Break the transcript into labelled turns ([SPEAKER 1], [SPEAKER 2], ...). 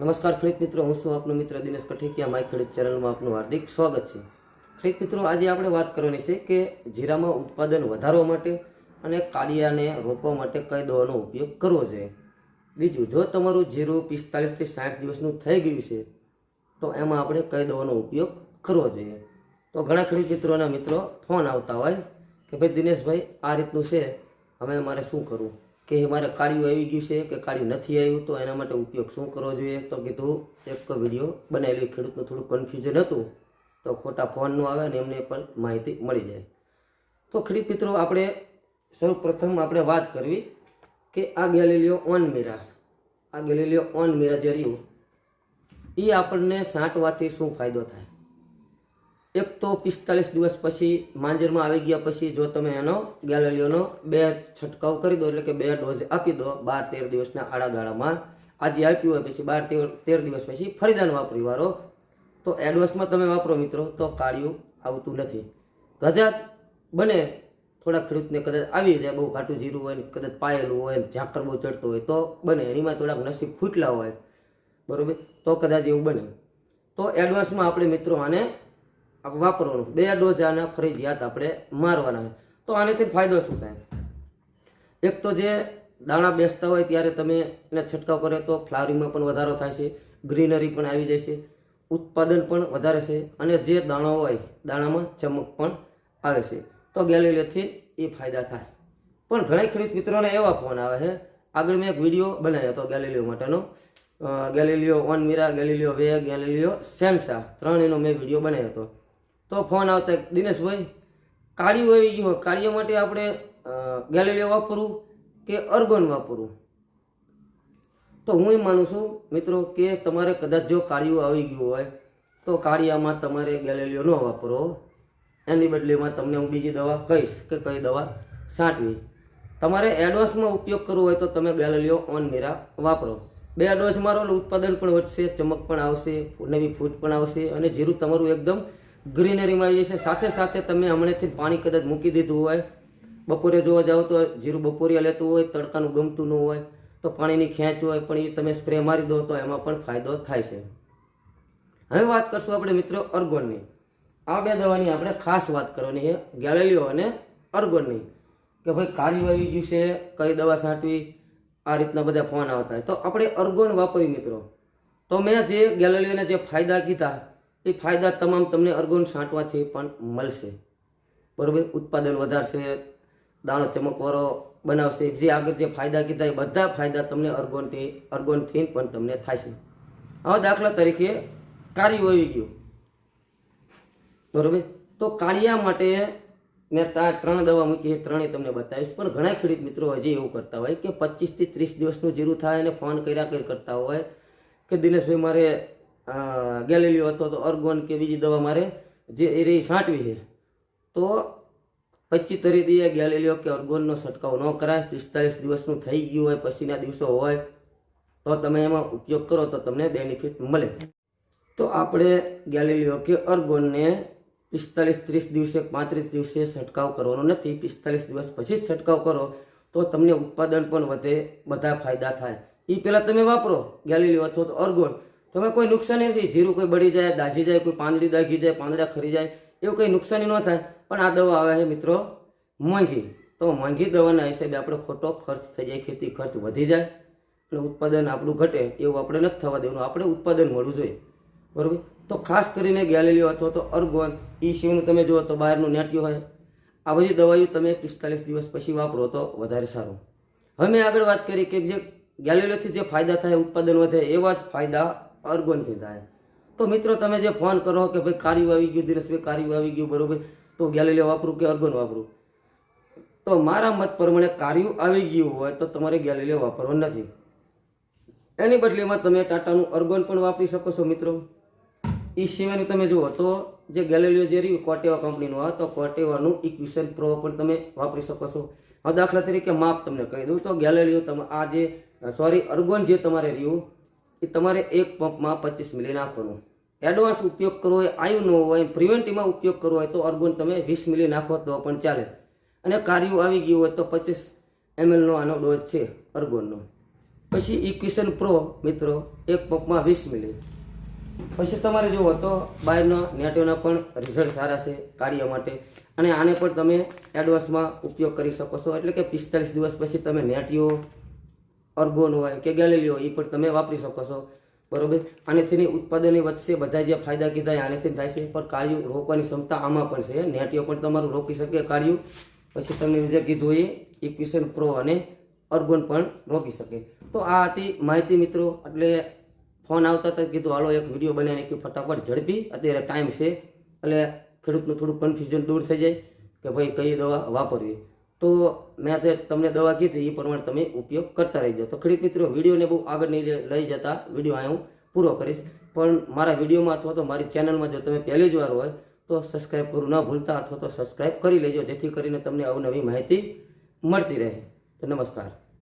[SPEAKER 1] નમસ્કાર ખેડૂત મિત્રો, હું છું આપનો મિત્ર દિનેશ કઠેકિયા, માય ખેડૂત ચેનલમાં આપનું હાર્દિક સ્વાગત છે. ખેડૂત મિત્રો, આજે આપણે વાત કરવાની છે કે જીરામાં ઉત્પાદન વધારવા માટે અને કાળિયાને રોકવા માટે કઈ દવાનો ઉપયોગ કરવો જોઈએ. બીજું, જો તમારું જીરું પિસ્તાલીસથી સાઠ દિવસનું થઈ ગયું છે, તો એમાં આપણે કઈ દવાનો ઉપયોગ કરવો જોઈએ? તો ઘણા ખેડૂત મિત્રોના મિત્રો ફોન આવતા હોય કે, ભાઈ દિનેશભાઈ, આ રીતનું છે, હવે મારે શું કરવું? કે મારે કાળિયું આવી ગયું છે કે કાળિયું નથી આવ્યું, તો એના માટે ઉપયોગ શું કરવો જોઈએ? તો કીધું, એક વીડિયો બનાવેલી ખેડૂતનું થોડું કન્ફ્યુઝન હતું, તો ખોટા ફોન ન આવે અને એમને પણ માહિતી મળી જાય. તો ખેડૂત મિત્રો, આપણે સૌ આપણે વાત કરવી કે આ ગેલેલિયો ઓન મીરા. આ ગેલેલિયો ઓન મીરા જે રહ્યું એ આપણને સાંટવાથી શું ફાયદો થાય? એક તો પિસ્તાલીસ દિવસ પછી માંજરમાં આવી ગયા પછી જો તમે એનો ગેલેલિયોનો બે છંટકાવ કરી દો, એટલે કે બે ડોઝ આપી દો, બાર તેર દિવસના આડા ગાળામાં આજે આપ્યું હોય પછી બાર તેર તેર દિવસ પછી ફરીદાન વાપરી વાળો તો એડવાન્સમાં તમે વાપરો મિત્રો, તો કાળિયું આવતું નથી. કદાચ બને થોડા ખેડૂતને કદાચ આવી જાય, બહુ ઘાટું જીરું હોય ને કદાચ પાયેલું હોય, ઝાકર બહુ ચડતો હોય, તો બને, એનીમાં થોડાક નસીબ ખૂટલા હોય. બરોબર? તો કદાચ એવું બને. તો એડવાન્સમાં આપણે મિત્રો આને વાપરવાનું. બે ડોઝ આના ફરજિયાત આપણે મારવાના હોય તો આનાથી ફાયદો શું થાય? એક તો જે દાણા બેસતા હોય ત્યારે તમે એને છંટકાવ કરે તો ફ્લાવરિંગમાં પણ વધારો થાય છે, ગ્રીનરી પણ આવી જાય છે, ઉત્પાદન પણ વધારે છે અને જે દાણો હોય, દાણામાં ચમક પણ આવે છે. તો ગેલેલિયોથી એ ફાયદા થાય. પણ ઘણા ખેડૂત મિત્રોને એવા ફોન આવે છે. આગળ મેં એક વીડિયો બનાવ્યો હતો ગેલેલિયો માટેનો. ગેલેલિયો ઓન મીરા ગેલેલિયો વે ગેલેલિયો સેન્સા ત્રણ એનો મેં વીડિયો બનાવ્યો હતો. તો ફોન આવતા દિનેશભાઈ, કાળિયું આવી ગયું કાળિયા માટે આપણે ગેલેલિયો વાપરવું કે અર્ગોન વાપરવું તો હું એ માનું છું, મિત્રો, કે તમારે કદાચ જો કાળિયું આવી ગયું હોય, તો કાળિયામાં તમારે ગેલેલિયો ન વાપરો. એની બદલીમાં તમને હું બીજી દવા કહીશ કે કઈ દવા? છાંટવી તમારે એડવાન્સમાં ઉપયોગ કરવો હોય તો તમે ગેલેલિયો ઓન મીરા વાપરો. બે ડોઝ મારો ઉત્પાદન પણ વધશે, ચમક પણ આવશે નવી ફૂટ પણ આવશે અને જીરું તમારું એકદમ ગ્રીનરીમાં આવી જશે સાથે સાથે તમે હમણાંથી પાણી કદાચ મૂકી દીધું હોય, બપોરે જોવા જાઓ તો જીરું બપોરિયા લેતું હોય, તડકાનું ગમતું ન હોય, તો પાણીની ખેંચ હોય, પણ એ તમે સ્પ્રે મારી દો તો એમાં પણ ફાયદો થાય છે. હવે વાત કરશું આપણે મિત્રો અર્ગોનની. આ બે દવાની આપણે ખાસ વાત કરવાની છે, ગેલેલિયો અને અર્ગોનની. કે ભાઈ કાર્યવાહી વિશે કઈ દવા છાંટવી, આ રીતના બધા ફોન આવતા હોય. તો આપણે અર્ગોન વાપરી મિત્રો. તો મેં જે ગેલેલિયોને જે ફાયદા કીધા એ ફાયદા તમામ તમને અર્ગોન છાંટવાથી પણ મળશે. બરાબર? ઉત્પાદન વધારશે, દાણો ચમકવાળો બનાવશે. જે આગળ જે ફાયદા કીધા એ બધા ફાયદા તમને અર્ગોનથી અર્ગોનથી પણ તમને છે હવે દાખલા તરીકે કાર્યું આવી ગયું. બરાબર? તો કાળિયા માટે મેં ત્યાં ત્રણ દવા મૂકી છે ત્રણેય તમને બતાવીશ. પણ ઘણા ખેડૂત મિત્રો હજી એવું કરતા હોય કે પચીસથી ત્રીસ દિવસનું જીરું થાય અને ફોન કર્યા કરી કરતા હોય કે દિનેશભાઈ મારે ગેલેલિયો હતો તો અર્ગોન કે બીજી દવા મારે, જે એ રહી છાંટવી છે. તો પચીસ તરી દઈએ ગેલેલિયો કે અર્ગોનનો છંટકાવ ન કરાય પિસ્તાલીસ દિવસનું થઈ ગયું હોય, પછીના દિવસો હોય, તો તમે એમાં ઉપયોગ કરો તો તમને બેનિફિટ મળે. તો આપણે ગેલેલિયો કે અર્ગોનને પિસ્તાલીસ ત્રીસ દિવસે, પાંત્રીસ દિવસે છંટકાવ કરવાનો નથી. પિસ્તાલીસ દિવસ પછી જ છંટકાવ કરો, તો તમને ઉત્પાદન પણ વધે, બધા ફાયદા થાય. એ પહેલાં તમે વાપરો ગેલેલિયો અથવા તો અર્ગોન. તમે કોઈ નુકસાની નથી, જીરું કોઈ બળી જાય, દાઝી જાય, કોઈ પાંદડી દાગી જાય, પાંદડા ખરી જાય, એવું કંઈ નુકસાની ન થાય. પણ આ દવા આવે છે મિત્રો મોંઘી. તો મોંઘી દવાના હિસાબે આપણે ખોટો ખર્ચ થઈ જાય, ખેતી ખર્ચ વધી જાય. અને ઉત્પાદન આપણું ઘટે એવું આપણે નથી થવા દેવાનું. આપણે ઉત્પાદન મળવું જોઈએ. બરાબર? તો ખાસ કરીને ગેલેલિયો અથવા તો અર્ગોન એ સિવાયનું તમે જુઓ તો બહારનું નેટ્યું હોય. આ બધી દવાઓ તમે પિસ્તાલીસ દિવસ પછી વાપરો તો વધારે સારું. હવે મેં આગળ વાત કરી કે જે ગેલેલિયોથી જે ફાયદા થાય ઉત્પાદન વધે એવા જ ફાયદા અર્ગોનથી થાય તો મિત્રો, તમે જે ફોન કરો કે ભાઈ કાર્યું આવી ગયું દિનેશભાઈ કાર્યું આવી ગયું, બરોબર? તો ગેલેલિયો વાપરું કે અર્ગોન વાપરું? તો મારા મત પ્રમાણે કાર્યું આવી ગયું હોય તો તમારે ગેલેલિયો વાપરવો નથી. એની બદલીમાં તમે ટાટાનું અર્ગોન પણ વાપરી શકો છો મિત્રો. એ સિવાયનું તમે જુઓ તો જે ગેલેલિયો જે રહ્યું, કોટેવા કંપનીનું આ તો કોટેવાનું ઇક્વિશન પ્રો પણ તમે વાપરી શકો છો. હવે દાખલા તરીકે માપ તમને કહી દઉં તો ગેલેલિયો તમે આ જે સોરી અર્ગોન જે તમારે રહ્યું એ તમારે એક પંપમાં પચીસ મિલી નાખવાનું. એડવાન્સ ઉપયોગ કરવો હોય, આયુ ન હોય પ્રિવેન્ટિવમાં ઉપયોગ કરવો હોય તો અર્ગોન તમે વીસ મિલી નાખો તો પણ ચાલે. અને કાર્યું આવી ગયું હોય તો પચીસ એમએલનો આનો ડોઝ છે અર્ગોનનો. પછી ઇક્વિશન પ્રો મિત્રો, એક પંપમાં વીસ મિલી. પછી તમારે જુઓ તો બહારના નેટોના પણ રિઝલ્ટ સારા છે કાર્ય માટે. અને આને પણ તમે એડવાન્સમાં ઉપયોગ કરી શકો છો. એટલે કે પિસ્તાલીસ દિવસ પછી તમે નેટીઓ અર્ગોન હોય કે ગેલેલિયો એ પણ તમે વાપરી શકો છો. બરોબર? આનેથી ઉત્પાદનની વચ્ચે બધા જે ફાયદા કીધા આનેથી થાય છે. પણ કાર્યું રોકવાની ક્ષમતા આમાં પણ છે. નેટીઓ પણ તમારું રોકી શકે કાર્યું. પછી તમે જે કીધું એ ઇક્વિશન પ્રો અને અર્ગોન પણ રોકી શકે. તો આ હતી માહિતી મિત્રો. એટલે ફોન આવતા હતા, કીધું, હાલો, એક વીડિયો બનાવીને નાખ્યું ફટાફટ ઝડપી. અત્યારે ટાઈમ છે. એટલે ખેડૂતનું થોડું કન્ફ્યુઝન દૂર થઈ જાય કે ભાઈ કઈ દવા વાપરવી. તો મેં તે તમને દવા કીધી એ પ્રમાણે તમે ઉપયોગ કરતા રહેજો. તો ખેડૂત મિત્રો, વિડીયોને બહુ આગળ નહીં લઈ- જતા વીડિયો અહીં હું પૂરો કરીશ. પણ મારા વિડીયોમાં અથવા તો મારી ચેનલમાં જો તમે પહેલી જ વાર હોય, તો સબસ્ક્રાઈબ કરવું ન ભૂલતા અથવા તો સબસ્ક્રાઈબ કરી લેજો, જેથી કરીને તમને અવનવી માહિતી મળતી રહે. તો નમસ્કાર.